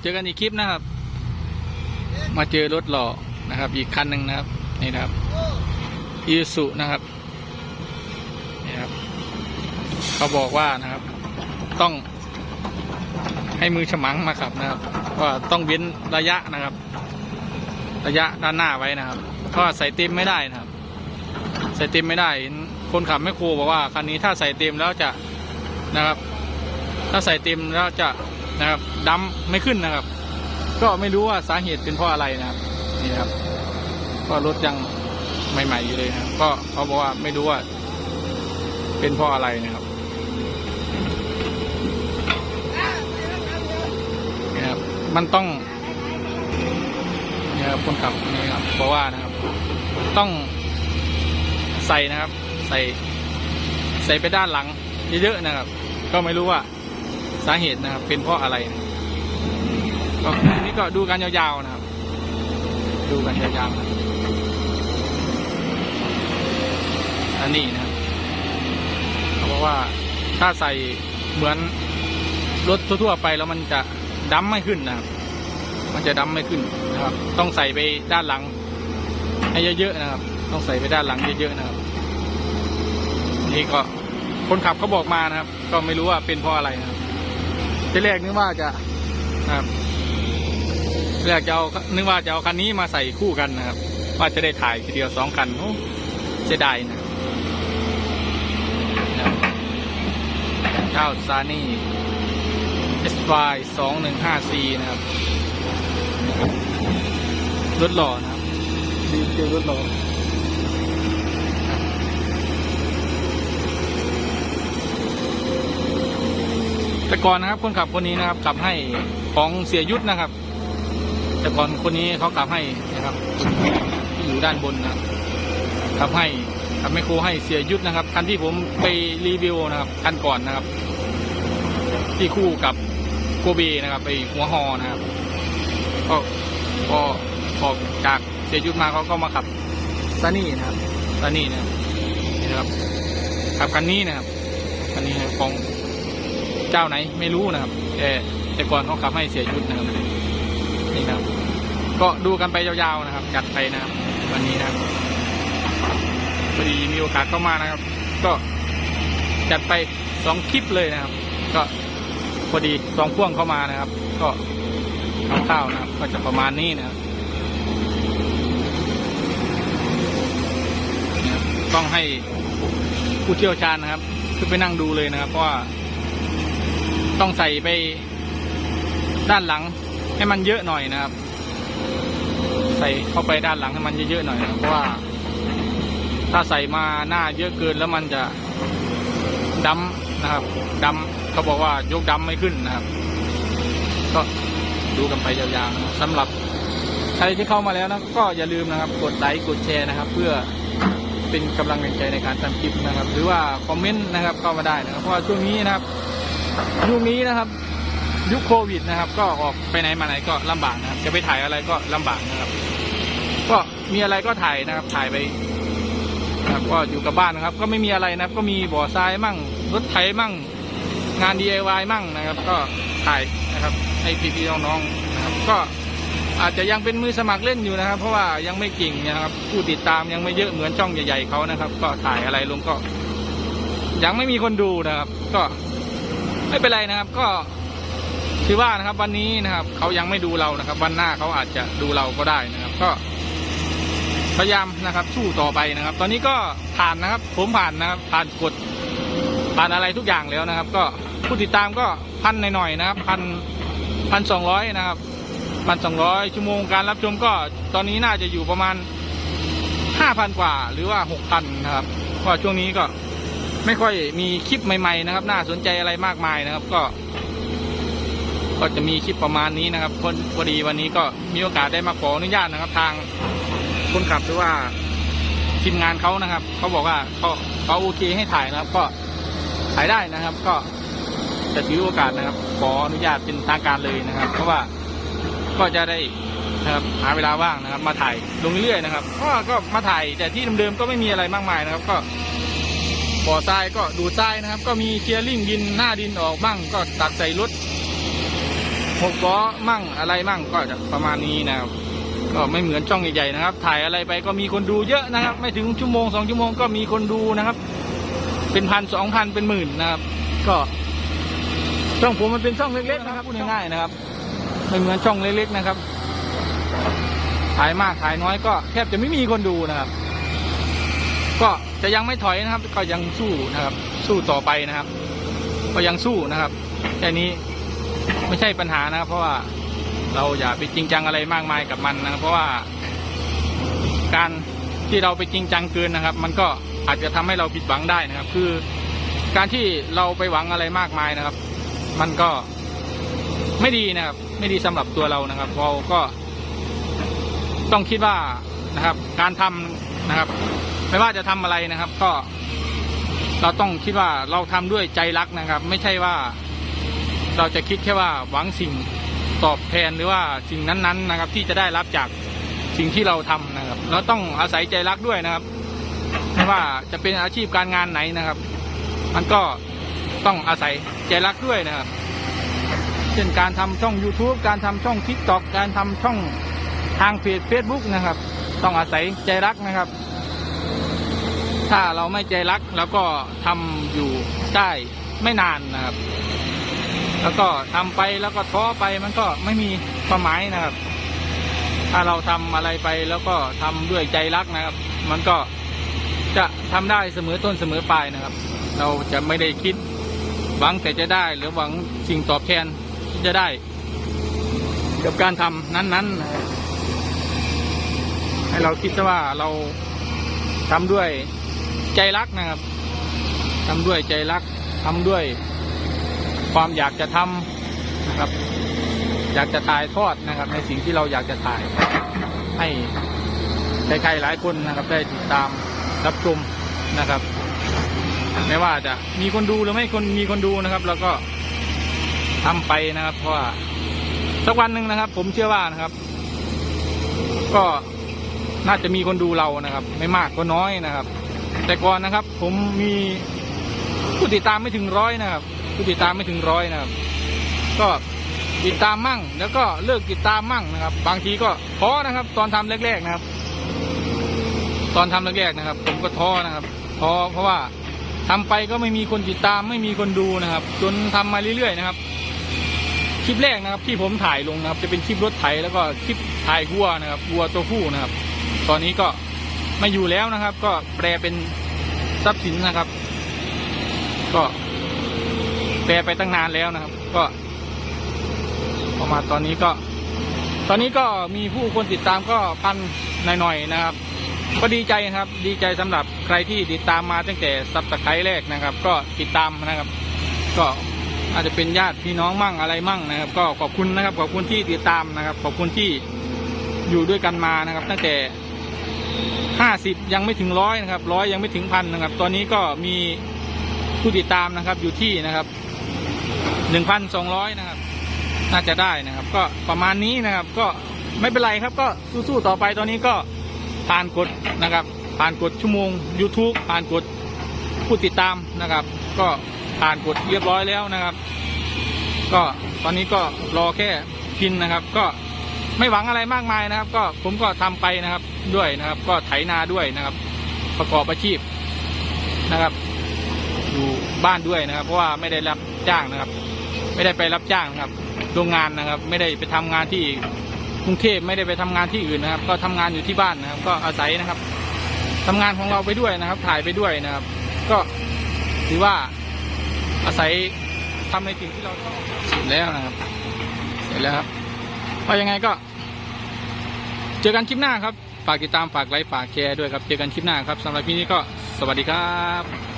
เจอกันอีกคลิปนะครับ มาเจอรถหล่อนะครับ อีกคันหนึ่งนะครับ นี่นะครับอีสุนะครับนี่ครับ เขาบอกว่านะครับ ต้อง ให้มือฉมังมาขับนะครับว่าต้องเว้นระยะนะครับ ระยะด้านหน้าไว้นะครับเพราะใส่เต็มไม่ได้นะครับ ใส่เต็มไม่ได้ คนขับไม่ครูบอกว่าคันนี้ถ้าใส่เต็มแล้วจะนะครับ ถ้าใส่เต็มแล้วจะ นะครับดำไม่ขึ้นนะครับ ก็ไม่รู้ว่าสาเหตุเป็นเพราะอะไรนะครับนี่ครับ ก็รถยังใหม่ ๆอยู่เลยนะครับก็เขาบอกว่าไม่รู้ว่า เป็นเพราะอะไรนะครับนี่ครับ มันต้องนี่ครับคนขับนี่ครับเพราะว่านะครับ ต้องใส่นะครับ ใส่ ใส่ไปด้านหลังเยอะๆนะครับ ก็ไม่รู้ว่า สาเหตุนะครับ เป็นเพราะอะไรนะก็ทีนี้ก็ดูกันยาวๆนะครับ ดูกันยาวๆนะอันนี้นะครับเขาบอกว่าถ้าใส่เหมือนรถทั่วๆไปแล้วมันจะดำไม่ขึ้นนะครับ มันจะดำไม่ขึ้นนะครับ ต้องใส่ไปด้านหลัง ให้เยอะๆนะครับ ต้องใส่ไปด้านหลังเยอะๆนะครับนี่ก็คนขับเขาบอกมานะครับ ก็ไม่รู้ว่าเป็นเพราะอะไรนะครับ ทีแรกนึกว่าจะครับแรกจะเอานึกว่าจะเอาคันนี้มาใส่คู่กันนะครับ ว่าจะได้ถ่ายทีเดียวสองคันโอ้เสียดายนะเจ้าซานี่ SY สองหนึ่งห้า C นะครับ รถหล่อนะครับดีเจรถหล่อ แต่ก่อนนะครับคนขับคนนี้นะครับขับให้ของเสียยุทธนะครับ แต่ก่อนคนนี้เขาขับให้นะครับที่อยู่ด้านบนนะครับขับให้ขับไมโครให้เสียยุทธนะครับคันที่ผมไปรีวิวนะครับคันก่อนนะครับ ที่คู่กับโกเบนะครับไปหัวฮอนะครับก็พอออกจากเสียยุทธมาเขาก็มาขับซานี่นะครับซานี่นะครับนี่นะครับขับคันนี้นะครับคันนี้นะของ เจ้าไหนไม่รู้นะครับแต่แต่ก่อนเขาขับให้เสียยุทธนะครับนี่นะครับ ก็ดูกันไปยาวๆนะครับ จัดไปนะครับ วันนี้นะครับพอดีมีโอกาสเข้ามานะครับ ก็จัดไปสองคลิปเลยนะครับ ก็พอดีสองพ่วงเข้ามานะครับ ก็คร่าวๆนะครับ ก็จะประมาณนี้นะครับนะครับต้องให้ผู้เชี่ยวชาญนะครับขึ้นไปนั่งดูเลยนะครับเพราะว่า ต้องใส่ไปด้านหลังให้มันเยอะหน่อยนะครับ ใส่เข้าไปด้านหลังให้มันเยอะๆหน่อยนะเพราะว่า ถ้าใส่มาหน้าเยอะเกินแล้วมันจะดำนะครับดำเขาบอกว่ายกดำไม่ขึ้นนะครับ ก็ดูกันไปยาวๆนะครับสำหรับใครที่เข้ามาแล้วนะก็อย่าลืมนะครับกดไลค์กดแชร์นะครับ เพื่อเป็นกำลังใจในการทำคลิปนะครับ หรือว่าคอมเมนต์นะครับเข้ามาได้นะครับ เพราะว่าช่วงนี้นะครับ ยุคนี้นะครับ ยุคโควิดนะครับ ก็ออกไปไหนมาไหนก็ลำบากนะครับ จะไปถ่ายอะไรก็ลำบากนะครับ ก็มีอะไรก็ถ่ายนะครับ ถ่ายไปนะครับก็อยู่กับบ้านนะครับ ก็ไม่มีอะไรนะครับ ก็มีบ่อทรายมั่งรถไถมั่ง งาน DIY มั่งนะครับ ก็ถ่ายนะครับ ให้พี่ๆน้องๆนะครับ ก็อาจจะยังเป็นมือสมัครเล่นอยู่นะครับ เพราะว่ายังไม่เก่งนะครับ ผู้ติดตามยังไม่เยอะเหมือนช่องใหญ่ๆเขานะครับ ก็ถ่ายอะไรลงก็ ยังไม่มีคนดูนะครับ ก็ ไม่เป็นไรนะครับ ก็ถือว่านะครับ วันนี้นะครับเขายังไม่ดูเรานะครับ วันหน้าเขาอาจจะดูเราก็ได้นะครับ ก็ พยายามนะครับ สู้ต่อไปนะครับ ตอนนี้ก็ผ่านนะครับ ผมผ่านนะครับ ผ่านกฎผ่านอะไรทุกอย่างแล้วนะครับ ก็ผู้ติดตามก็พันหน่อยๆนะครับพันพันสองร้อยนะครับพันสองร้อยชั่วโมงการรับชมก็ตอนนี้น่าจะอยู่ประมาณห้าพันกว่าหรือว่าหกพันนะครับเพราะช่วงนี้ก็ ไม่ค่อยมีคลิปใหม่ๆนะครับ น่าสนใจอะไรมากมายนะครับ ก็ ก็จะมีคลิปประมาณนี้นะครับพอพอดีวันนี้ก็มีโอกาสได้มาขออนุญาตนะครับ ทางคนขับหรือว่าทีมงานเขานะครับเขาบอกว่าเขาเขาโอเคให้ถ่ายนะครับ ก็ถ่ายได้นะครับ ก็จะถือโอกาสนะครับ ขออนุญาตเป็นทางการเลยนะครับ เพราะว่าก็จะได้นะครับหาเวลาว่างนะครับ มาถ่ายลงเรื่อยๆนะครับเพราะว่าก็มาถ่ายแต่ที่เดิมๆก็ไม่มีอะไรมากมายนะครับ ก็ บ่อทรายก็ดูดทรายนะครับ ก็มีเคลียร์ลิ่งดินหน้าดินออกบ้างก็ตักใส่รถหกล้อมั่งอะไรมั่งก็จะประมาณนี้นะครับ ก็ไม่เหมือนช่องใหญ่ๆนะครับ ถ่ายอะไรไปก็มีคนดูเยอะนะครับ ไม่ถึงชั่วโมงสองชั่วโมงก็มีคนดูนะครับ เป็นพันสองพันเป็นหมื่นนะครับ ก็ ช่องผมมันเป็นช่องเล็กๆนะครับพูดง่ายๆนะครับไม่เหมือนช่องเล็กๆนะครับ ถ่ายมากถ่ายน้อยก็แทบจะไม่มีคนดูนะครับ ก็จะยังไม่ถอยนะครับ ก็ยังสู้นะครับ สู้ต่อไปนะครับ ก็ยังสู้นะครับแค่นี้ไม่ใช่ปัญหานะครับ เพราะว่าเราอย่าไปจริงจังอะไรมากมายกับมันนะเพราะว่า การที่เราไปจริงจังเกินนะครับ มันก็อาจจะทำให้เราผิดหวังได้นะครับ คือ การที่เราไปหวังอะไรมากมายนะครับ มันก็ไม่ดีนะครับ ไม่ดีสำหรับตัวเรานะครับเราก็ต้องคิดว่านะครับ การทำนะครับ ไม่ว่าจะทำอะไรนะครับ ก็ เราต้องคิดว่าเราทำด้วยใจรักนะครับ ไม่ใช่ว่า เราจะคิดแค่ว่าหวังสิ่งตอบแทนหรือว่าสิ่งนั้นๆนะครับ ที่จะได้รับจากสิ่งที่เราทำนะครับ เราต้องอาศัยใจรักด้วยนะครับ ไม่ว่าจะเป็นอาชีพการงานไหนนะครับ มันก็ต้องอาศัยใจรักด้วยนะครับ เช่นการทำช่อง YouTube การทำช่อง TikTok การทำช่องทางเพจ Facebook นะครับ ต้องอาศัยใจรักนะครับ ถ้าเราไม่ใจรักแล้วก็ทำอยู่ได้ไม่นานนะครับ แล้วก็ทำไปแล้วก็ท้อไปมันก็ไม่มีความหมายนะครับ ถ้าเราทำอะไรไปแล้วก็ทำด้วยใจรักนะครับ มันก็จะทำได้เสมอต้นเสมอปลายนะครับ เราจะไม่ได้คิดหวังแต่จะได้หรือหวังสิ่งตอบแทนที่จะได้ กับการทำนั้นๆนะให้เราคิดซะว่าเราทำด้วย ใจรักนะครับทำด้วยใจรักทำด้วยความอยากจะทำนะครับ อยากจะถ่ายทอดนะครับ ในสิ่งที่เราอยากจะถ่าย ให้ใครๆหลายคนนะครับ ได้ติดตามรับชมนะครับไม่ว่าจะมีคนดูหรือไม่คนมีคนดูนะครับเราก็ทำไปนะครับ เพราะว่าสักวันหนึ่งนะครับ ผมเชื่อว่านะครับ ก็น่าจะมีคนดูเรานะครับ ไม่มากก็น้อยนะครับ แต่ก่อนนะครับ ผมมีผู้ติดตามไม่ถึงร้อยนะครับ ผู้ติดตามไม่ถึงร้อยนะครับ ก็ติดตามมั่ง แล้วก็เลิกติดตามมั่งนะครับ บางทีก็ท้อนะครับ ตอนทำแรก ๆนะครับ ตอนทำแรกๆนะครับ ผมก็ท้อนะครับท้อเพราะว่าทำไปก็ไม่มีคนติดตามไม่มีคนดูนะครับ จนทำมาเรื่อยๆนะครับคลิปแรกนะครับ ที่ผมถ่ายลงนะครับ จะเป็นคลิปรถไถแล้วก็คลิปถ่ายวัวนะครับวัวตัวผู้นะครับ ตอนนี้ก็ ไม่อยู่แล้วนะครับ ก็แปลเป็นทรัพย์สินนะครับ ก็แปลไปตั้งนานแล้วนะครับ ก็ประมาณตอนนี้ก็ ตอนนี้ก็มีผู้คนติดตามก็พันหน่อยๆนะครับ ก็ดีใจครับ ดีใจสำหรับใครที่ติดตามมาตั้งแต่สับตะไคร้แรกนะครับ ก็ติดตามนะครับ ก็อาจจะเป็นญาติพี่น้องมั่งอะไรมั่งนะครับ ก็ขอบคุณนะครับ ขอบคุณที่ติดตามนะครับ ขอบคุณที่อยู่ด้วยกันมานะครับ ตั้งแต่ ห้าสิบยังไม่ถึงร้อยนะครับร้อยยังไม่ถึงพันนะครับ ตอนนี้ก็มีผู้ติดตามนะครับอยู่ที่นะครับหนึ่งพันสองร้อยนะครับ น่าจะได้นะครับ ก็ประมาณนี้นะครับ ก็ไม่เป็นไรครับ ก็สู้ๆต่อไปตอนนี้ก็ผ่านกฎนะครับ ผ่านกฎชั่วโมง YouTube ผ่านกฎผู้ติดตามนะครับ ก็ผ่านกฎเรียบร้อยแล้วนะครับ ก็ตอนนี้ก็รอแค่พินนะครับ ก็ ไม่หวังอะไรมากมายนะครับ ก็ผมก็ทำไปนะครับด้วยนะครับ ก็ไถนาด้วยนะครับ ประกอบอาชีพนะครับ อยู่บ้านด้วยนะครับ เพราะว่าไม่ได้รับจ้างนะครับ ไม่ได้ไปรับจ้างนะครับโรงงานนะครับ ไม่ได้ไปทำงานที่กรุงเทพไม่ได้ไปทำงานที่อื่นนะครับ ก็ทำงานอยู่ที่บ้านนะครับ ก็อาศัยนะครับทำงานของเราไปด้วยนะครับ ถ่ายไปด้วยนะครับ ก็ถือว่าอาศัยทำในสิ่งที่เราชอบเสร็จแล้วนะครับ เสร็จแล้วครับก็ยังไงก็ เจอกันคลิปหน้าครับ ฝากติดตามฝากไลค์ฝากแชร์ด้วยครับ เจอกันคลิปหน้าครับสำหรับพี่นี้ก็สวัสดีครับ